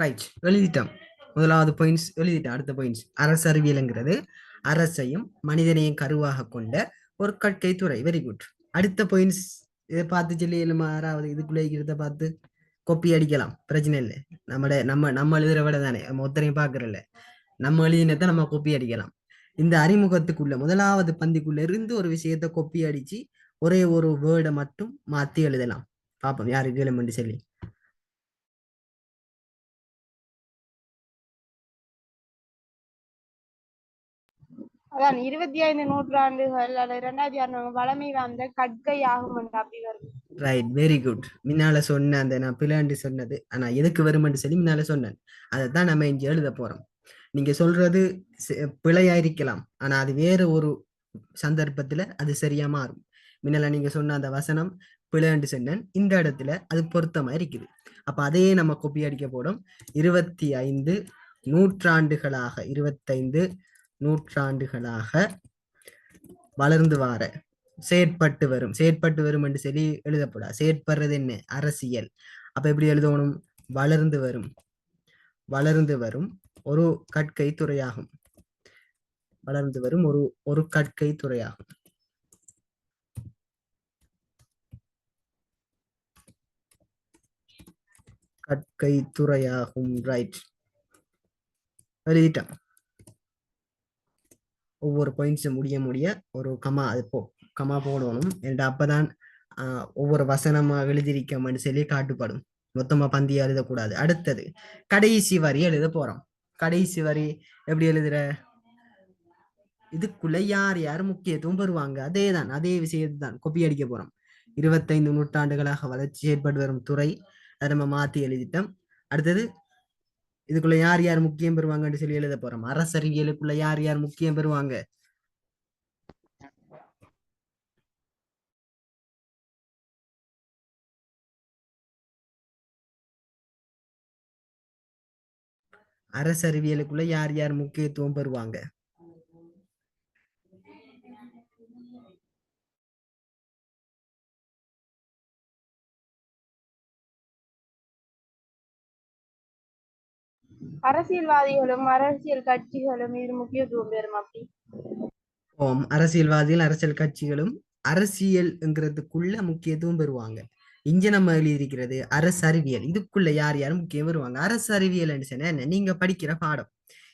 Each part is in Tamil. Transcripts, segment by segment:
ரைட் எழுதிட்டோம். முதலாவது பாயிண்ட்ஸ் எழுதிட்டோம். அடுத்த பாயிண்ட்ஸ் அரசறிவியலுங்கிறது அரசையும் மனிதனையும் கருவாக கொண்ட ஒரு கற்கை துறை. வெரி குட் அடுத்த பாயிண்ட்ஸ் இதை பார்த்து சொல்லி யாராவது இதுக்குள்ளே இருக்கிறத பார்த்து கொப்பி அடிக்கலாம். பிரச்சனை இல்லை. நம்மட நம்ம நம்ம எழுதுற விட தானே. நம்ம ஒருத்தரையும் பார்க்கறல நம்ம எழுதினத்தை நம்ம கொப்பி அடிக்கலாம். இந்த அறிமுகத்துக்குள்ள முதலாவது பந்திக்குள்ள இருந்து ஒரு விஷயத்த கொப்பி அடிச்சு ஒரே ஒரு வேர்டை மட்டும் மாத்தி எழுதலாம். பார்ப்போம். யாரு கேளுமென்று சொல்லி. அதான் இருபத்தி ஐந்து நூற்றாண்டுகள் அல்லது இரண்டாயிரத்தி அறுநூறு வளமை வந்த கட்கை ஆகும் அப்படி வரும் ரைட் வெரி குட் முன்னால சொன்ன அந்த நான் பிளாண்டு சொன்னது. ஆனா எதுக்கு வருமென்று சொல்லி முன்னால சொன்னேன். அதைத்தான் நம்ம இங்க எழுத போறோம். நீங்க சொல்றது சி- பிழையா இருக்கலாம். ஆனா அது வேற ஒரு சந்தர்ப்பத்துல அது சரியா மாறும். முன்னால நீங்க சொன்ன அந்த வசனம் பிழைன்னு சொன்னேன். இந்த இடத்துல அது பொருத்தமா இருக்குது. அப்ப அதையே நம்ம கொப்பி அடிக்க போறோம். இருபத்தி ஐந்து நூற்றாண்டுகளாக இருபத்தைந்து நூற்றாண்டுகளாக வளர்ந்து வார செயற்பட்டு வரும். செயற்பட்டு வரும் என்று சொல்லி எழுதப்படா. செயற்படுறது என்ன? அரசியல். அப்ப எப்படி எழுதணும்? வளர்ந்து வரும். வளர்ந்து வரும் ஒரு கற்கை துறையாகும். வளர்ந்து வரும் ஒரு ஒரு கற்கை துறையாகும். கற்கை துறையாகும். ரைட் எழுதிட்டான். ஒவ்வொரு பாயிண்ட்ஸும் முடிய முடிய ஒரு கமா அது போ கமா போடணும். ஏன்டா அப்பதான் ஒவ்வொரு வசனமா எழுதிருக்கோம்னு சொல்லி காட்டுப்படும். மொத்தமா பந்தியா எழுதக்கூடாது. அடுத்தது கடைசி வரி எழுத போறோம். கடைசி வரி எப்படி எழுதுற? இதுக்குள்ள யார் யார் முக்கியத்துவம் பெறுவாங்க? அதே தான் அதே விஷயத்தை தான் கொப்பி அடிக்க போறோம். இருபத்தைந்து நூற்றாண்டுகளாக வளர்ச்சி ஏற்பட்டு வரும் துறை அதை நம்ம மாத்தி எழுதிட்டோம். அடுத்தது இதுக்குள்ள யார் யார் முக்கியம் பெறுவாங்கன்னு சொல்லி எழுத போறோம். அரசறிவியலுக்குள்ள யார் யார் முக்கியம் பெறுவாங்க? அரசறிவியலுக்குள்ள யார் யார் முக்கியத்துவம் பெறுவாங்க? அரசியல்வாதிகளும் அரசியல் கட்சிகளும் இது முக்கியத்துவம் பெறும் அப்படி? ஓம் அரசியல்வாதிகள் அரசியல் கட்சிகளும் அரசியல்ங்கிறதுக்குள்ள முக்கியத்துவம் பெறுவாங்க. இங்க நம்ம எழுதியிருக்கிறது அரசறிவியல் இதுக்குள்ள யார் யார் முக்கியம் வருவாங்க அரசறிவியல் சொன்னா என்ன? நீங்க படிக்கிற பாடம்.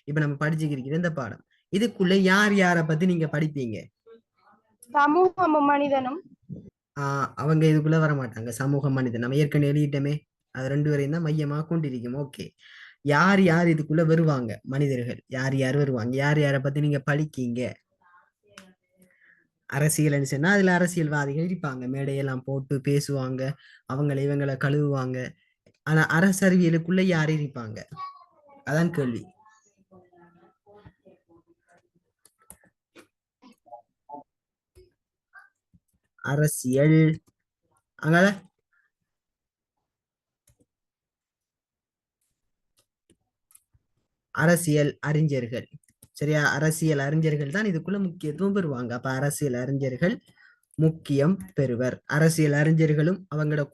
இப்ப நம்ம படிச்சுக்கிற இந்த பாடம். இதுக்குள்ள யார் யாரை பத்தி நீங்க படிப்பீங்க? சமூகமும் மனிதனும். ஆஹ் அவங்க இதுக்குள்ள வர மாட்டாங்க சமூக மனிதன். நம்ம ஏற்கனவே எழுதிட்டோமே. அது ரெண்டு பேரையும் தான் மையமா கொண்டிருக்கும். ஓகே. யார் யார் இதுக்குள்ள வருவாங்க? மனிதர்கள். யார் யார் வருவாங்க? யார் யாரை பத்தி நீங்க படிக்கீங்க? அரசியல்னு சொன்னா அதுல அரசியல்வாதிகள் இருப்பாங்க. மேடையெல்லாம் போட்டு பேசுவாங்க. அவங்களை இவங்களை கழுவுவாங்க. ஆனா அரசறிவியலுக்குள்ள யார் இருப்பாங்க? அதான் கேள்வி. அரசியல். அங்கால அரசியல் அறிஞர்கள். சரியா? அரசியல் அறிஞர்கள் தான் இதுக்குள்ள முக்கியத்துவம் பெறுவாங்க. அப்ப அரசியல் அறிஞர்கள் முக்கியம் பெறுவர். அரசியல் அறிஞர்களும் அவங்களோட